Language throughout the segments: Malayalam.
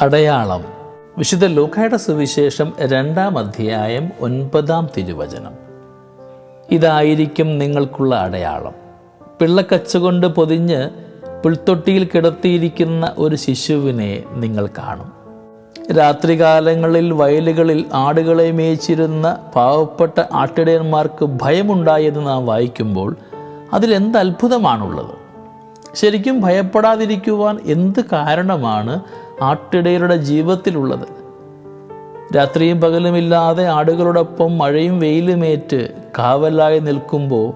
അടയാളം. വിശുദ്ധ ലൂക്കായുടെ സുവിശേഷം രണ്ടാം അധ്യായം ഒൻപതാം തിരുവചനം. ഇതായിരിക്കും നിങ്ങൾക്കുള്ള അടയാളം. പിള്ളക്കച്ചുകൊണ്ട് പൊതിഞ്ഞ് പുൽത്തൊട്ടിയിൽ കിടത്തിയിരിക്കുന്ന ഒരു ശിശുവിനെ നിങ്ങൾ കാണും. രാത്രികാലങ്ങളിൽ വയലുകളിൽ ആടുകളെ മേയിച്ചിരുന്ന പാവപ്പെട്ട ആട്ടിടയന്മാർക്ക് ഭയമുണ്ടായെന്ന് നാം വായിക്കുമ്പോൾ അതിലെന്ത് അത്ഭുതമാണുള്ളത്? ശരിക്കും ഭയപ്പെടാതിരിക്കുവാൻ എന്ത് കാരണമാണ് ആട്ടിടയരുടെ ജീവിതത്തിലുള്ളത്. രാത്രിയും പകലുമില്ലാതെ ആടുകളോടൊപ്പം മഴയും വെയിലുമേറ്റ് കാവലായി നിൽക്കുമ്പോൾ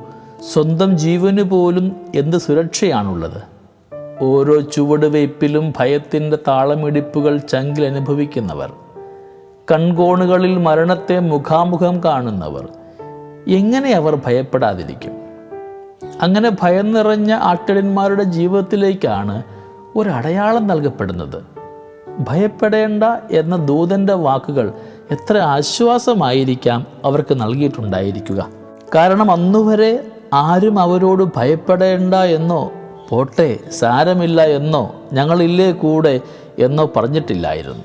സ്വന്തം ജീവന് പോലും എന്ത് സുരക്ഷയാണുള്ളത്? ഓരോ ചുവടുവയ്പ്പിലും ഭയത്തിന്റെ താളമിടിപ്പുകൾ ചങ്കിൽ അനുഭവിക്കുന്നവർ കൺകോണുകളിൽ മരണത്തെ മുഖാമുഖം കാണുന്നവർ എങ്ങനെ അവർ ഭയപ്പെടാതിരിക്കും? അങ്ങനെ ഭയം നിറഞ്ഞ ആട്ടിടന്മാരുടെ ജീവിതത്തിലേക്കാണ് ഒരടയാളം നൽകപ്പെടുന്നത്. ഭയപ്പെടേണ്ട എന്ന ദൂതന്റെ വാക്കുകൾ എത്ര ആശ്വാസമായിരിക്കാം അവർക്ക് നൽകിയിട്ടുണ്ടായിരിക്കുക. കാരണം അന്നുവരെ ആരും അവരോട് ഭയപ്പെടേണ്ട എന്നോ പോട്ടെ സാരമില്ല എന്നോ ഞങ്ങളില്ലേ കൂടെ എന്നോ പറഞ്ഞിട്ടില്ലായിരുന്നു.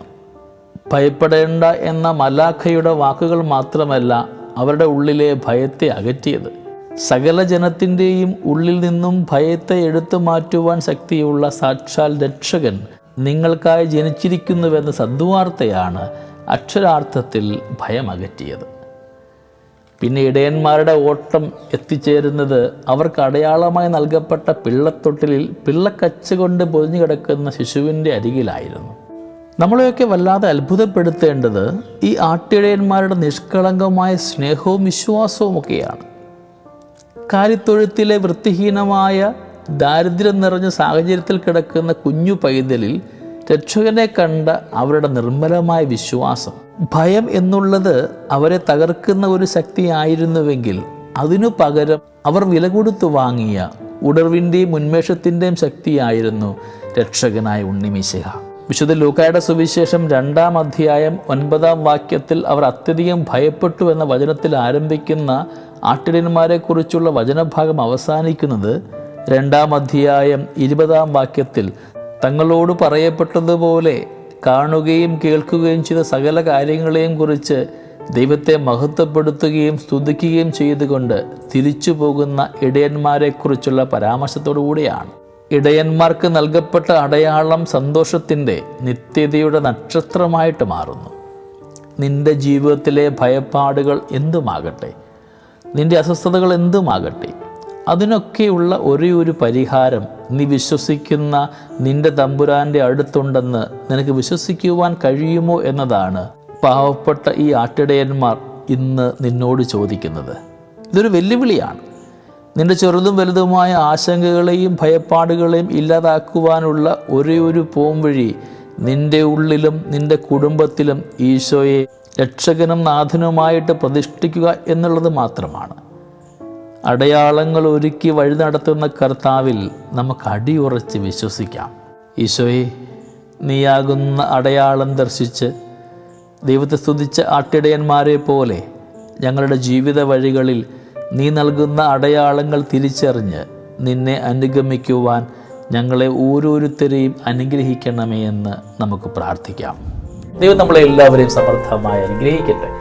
ഭയപ്പെടേണ്ട എന്ന മലാഖയുടെ വാക്കുകൾ മാത്രമല്ല അവരുടെ ഉള്ളിലെ ഭയത്തെ അകറ്റിയത്. സകല ജനത്തിന്റെയും ഉള്ളിൽ നിന്നും ഭയത്തെ എടുത്തു മാറ്റുവാൻ ശക്തിയുള്ള സാക്ഷാൽ രക്ഷകൻ നിങ്ങൾക്കായി ജനിച്ചിരിക്കുന്നുവെന്ന സദ്വാർത്തയാണ് അക്ഷരാർത്ഥത്തിൽ ഭയമകറ്റിയത്. പിന്നെ ഇടയന്മാരുടെ ഓട്ടം എത്തിച്ചേരുന്നത് അവർക്ക് അടയാളമായി നൽകപ്പെട്ട പിള്ളത്തൊട്ടിലിൽ പിള്ളക്കച്ച കൊണ്ട് പൊതിഞ്ഞു കിടക്കുന്ന ശിശുവിന്റെ അരികിലായിരുന്നു. നമ്മളെയൊക്കെ വല്ലാതെ അത്ഭുതപ്പെടുത്തേണ്ടത് ഈ ആട്ടിടയന്മാരുടെ നിഷ്കളങ്കമായ സ്നേഹവും വിശ്വാസവും ഒക്കെയാണ് കാലിത്തൊഴുത്തിലെ വൃത്തിഹീനമായ ദാരിദ്ര്യം നിറഞ്ഞ സാഹചര്യത്തിൽ കിടക്കുന്ന കുഞ്ഞു പൈതലിൽ രക്ഷകനെ കണ്ട അവരുടെ നിർമ്മലമായ വിശ്വാസം. ഭയം എന്നുള്ളത് അവരെ തകർക്കുന്ന ഒരു ശക്തിയായിരുന്നുവെങ്കിൽ അതിനു പകരം അവർ വില കൊടുത്തു വാങ്ങിയ ഉണർവിന്റെയും ഉന്മേഷത്തിന്റെയും ശക്തിയായിരുന്നു രക്ഷകനായ ഉണ്ണിമിശിഹ വിശുദ്ധ ലൂക്കായുടെ സുവിശേഷം രണ്ടാം അധ്യായം ഒൻപതാം വാക്യത്തിൽ അവർ അത്യധികം ഭയപ്പെട്ടു എന്ന വചനത്തിൽ ആരംഭിക്കുന്ന ആട്ടിടന്മാരെക്കുറിച്ചുള്ള വചനഭാഗം അവസാനിക്കുന്നത് രണ്ടാം അധ്യായം ഇരുപതാം വാക്യത്തിൽ തങ്ങളോട് പറയപ്പെട്ടതുപോലെ കാണുകയും കേൾക്കുകയും ചെയ്ത സകല കാര്യങ്ങളെയും കുറിച്ച് ദൈവത്തെ മഹത്വപ്പെടുത്തുകയും സ്തുതിക്കുകയും ചെയ്തുകൊണ്ട് തിരിച്ചു പോകുന്ന ഇടയന്മാരെക്കുറിച്ചുള്ള പരാമർശത്തോടുകൂടിയാണ് ഇടയന്മാർക്ക് നൽകപ്പെട്ട അടയാളം സന്തോഷത്തിന്റെ നിത്യതയുടെ നക്ഷത്രമായിട്ട് മാറുന്നു. നിന്റെ ജീവിതത്തിലെ ഭയപ്പാടുകൾ എന്തുമാകട്ടെ? നിന്റെ അസ്വസ്ഥതകൾ എന്തുമാകട്ടെ? അതിനൊക്കെയുള്ള ഒരേ ഒരു പരിഹാരം നീ വിശ്വസിക്കുന്ന നിന്റെ തമ്പുരാന്റെ അടുത്തുണ്ടെന്ന് നിനക്ക് വിശ്വസിക്കുവാൻ കഴിയുമോ എന്നതാണ്. പാവപ്പെട്ട ഈ ആട്ടിടയന്മാർ ഇന്ന് നിന്നോട് ചോദിക്കുന്നത്. ഇതൊരു വെല്ലുവിളിയാണ്. നിന്റെ ചെറുതും വലുതുമായ ആശങ്കകളെയും ഭയപ്പാടുകളെയും ഇല്ലാതാക്കുവാനുള്ള ഒരേ ഒരു പോംവഴി നിന്റെ ഉള്ളിലും നിന്റെ കുടുംബത്തിലും ഈശോയെ രക്ഷകനും നാഥനുമായിട്ട് പ്രതിഷ്ഠിക്കുക എന്നുള്ളത് മാത്രമാണ്. അടയാളങ്ങൾ ഒരുക്കി വഴി നടത്തുന്ന കർത്താവിൽ നമുക്ക് അടിയുറച്ച് വിശ്വസിക്കാം. ഈശോയെ നീയാകുന്ന അടയാളം ദർശിച്ച് ദൈവത്തെ സ്തുതിച്ച ആട്ടിടയന്മാരെ പോലെ ഞങ്ങളുടെ ജീവിത വഴികളിൽ നീ നൽകുന്ന അടയാളങ്ങൾ തിരിച്ചറിഞ്ഞ് നിന്നെ അനുഗമിക്കുവാൻ ഞങ്ങളെ ഓരോരുത്തരെയും അനുഗ്രഹിക്കണമേ എന്ന് നമുക്ക് പ്രാർത്ഥിക്കാം. ദൈവം നമ്മളെ എല്ലാവരെയും സമർത്ഥമായി അനുഗ്രഹിക്കട്ടെ.